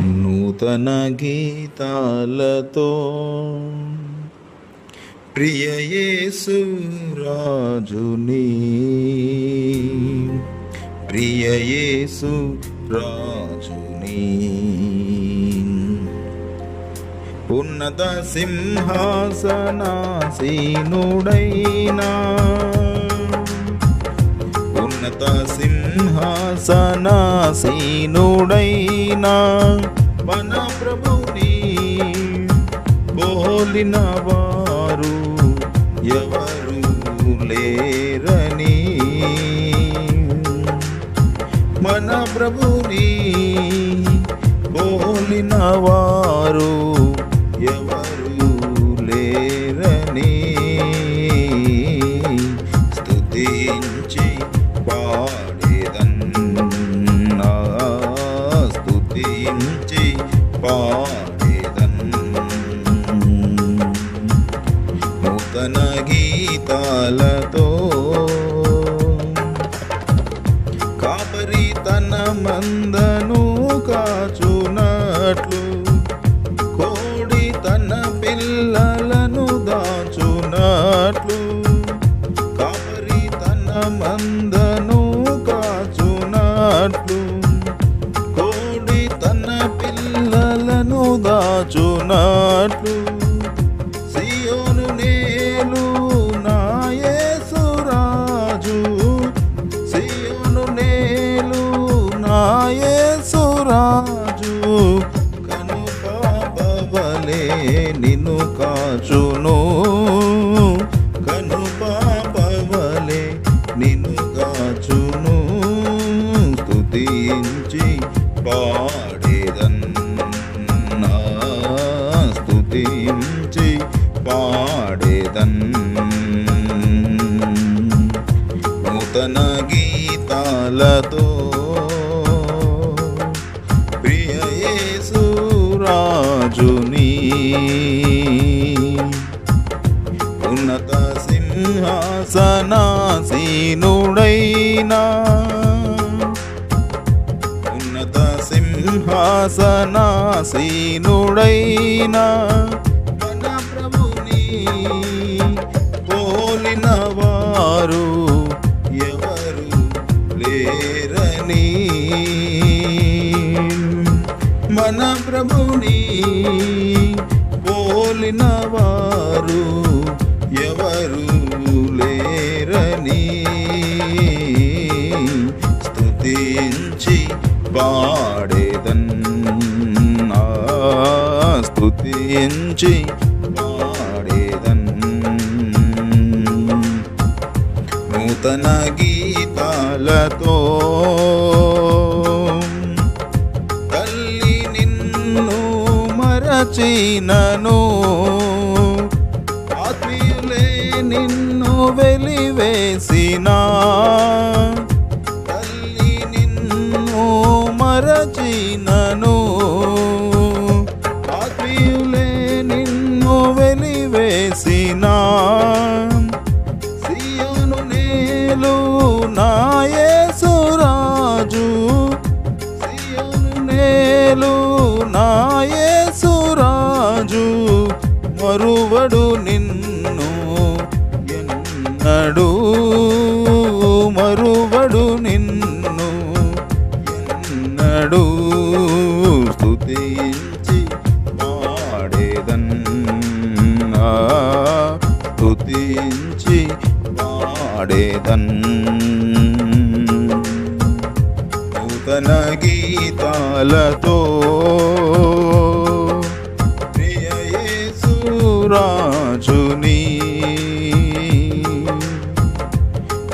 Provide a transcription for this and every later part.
నూతన గీతాలతో ప్రియ యేసు రాజుని ప్రియ యేసు రాజుని. ఉన్నత సింహాసనాసీనుడైనా ఉన్నత సింహ సింహాసనాసీనుడైనా మన ప్రభుని బోలిన వారు ఎవరు లేరని. మన ప్రభుని బోలిన వారు స్తుతించి పాడేదన్. నూతన గీతాలతో దాచునట్లు సియోను నేను నాయసురాజు సియోను నేను నాయసురాజు కను పాపవలే నిన్ను కాచును. కను పాపవలే నిన్ను కాచును. స్తుతించి పాడు నూతన గీతాలతో. ప్రియసురాజుని ఉన్నత సింహాసనాసీనుడైనా ఉన్నత సింహాసనాసీనుడైనా ప్రభుని పోలిన వారు లేరని మన ప్రభుని పోలిన వారు ఎవరు లేరని స్తుతించి పాడేదన్ ఆ, స్తుతించి నూతన గీతాలతో తల్లి నిన్ను మరచినను. ఆత్మీయులే నిన్ను వెలివేసిన. తల్లి నిన్ను మరచినను. నేలు నాయసురాజు సియోను నేలు నాయసురాజు మరువడు నిన్ను ఎన్నడు మరువడు నిన్ను ఎన్నడు స్తుతించి పాడేదన్. నూతన గీతాలతో ప్రియ యేసు రాజుని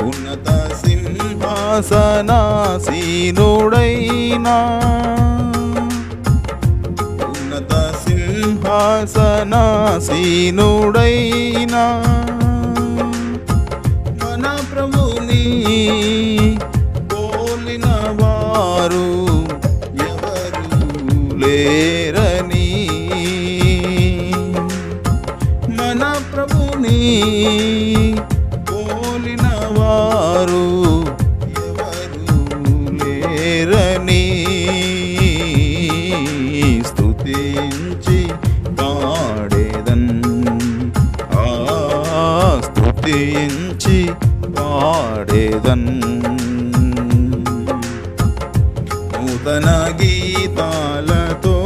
ఉన్నత సింహాసనాసీనుడైనా ఉన్నత సింహాసనాసీనుడైనా. నా ప్రభుని పోలిన వారు ఎవరు లేరని. మన ప్రభుని పాడేదన్. నూతన గీతాలతో